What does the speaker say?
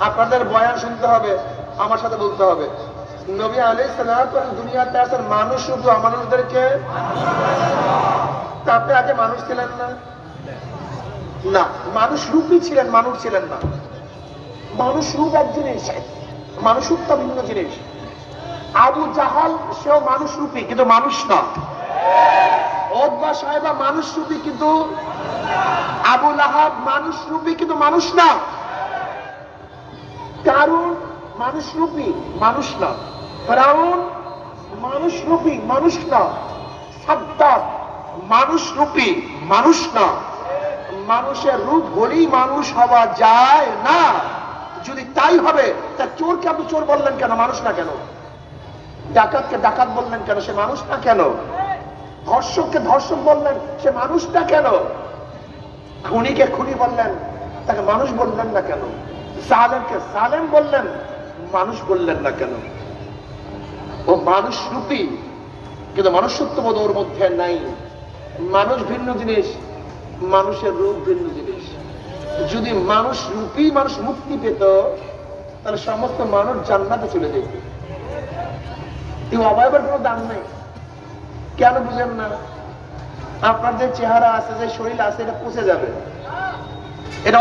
আপনাদের বয়ান শুনতে হবে, আমার সাথে বলতে হবে। নবী আলাইহিস সালাম দুনিয়াতে আসেন মানুষ, রূপী অমানুষদেরকে তাতে আগে মানুষ ছিলেন না? না, মানুষ রূপী ছিলেন, মানুষ ছিলেন না। মানুষ রূপ এক জিনিস, মানুষ রূপটা ভিন্ন জিনিস। আবু জাহাল, সেও মানুষ রূপী, কিন্তু মানুষ না। ওদবা সাহেবা মানুষ রূপী, কিন্তু আবু লাহাব মানুষ রূপী, কিন্তু মানুষ না। কারণ মানুষ রূপী, মানুষ না। ফেরাউন মানুষ রূপী, মানুষ না। সাদ্দাত মানুষ রূপী, মানুষ না। মানুষের রূপ হলেই মানুষ হওয়া যায় না। যদি তাই হবে, তা চোরকে আপনি চোর বললেন কেন? মানুষ না কেন? ডাকাতকে ডাকাত বললেন কেন? সে মানুষ না কেন? ধর্ষককে ধর্ষক বললেন, সে মানুষ না কেন? খুনিকে খুনি বললেন, তাকে মানুষ বললেন না কেন? সালেমকে সালেম বললেন, মানুষ বললেন না কেন? ও মানুষ রূপী, কিন্তু মনুষ্যত্ব বোধ ওর মধ্যে নাই। মানুষ ভিন্ন জিনিস, মানুষের রূপ ভিন্ন জিনিস। যদি মানুষ রূপী, মানুষ মুক্তি পেত, তাহলে সমস্ত মানুষ জান্নাতে চলে যেত। এই অবয়বের কোনো দাম নেই। কেন বুঝেন না? আপনার যে চেহারা আছে, যে শরীর আছে, এটা পচে যাবে। এটা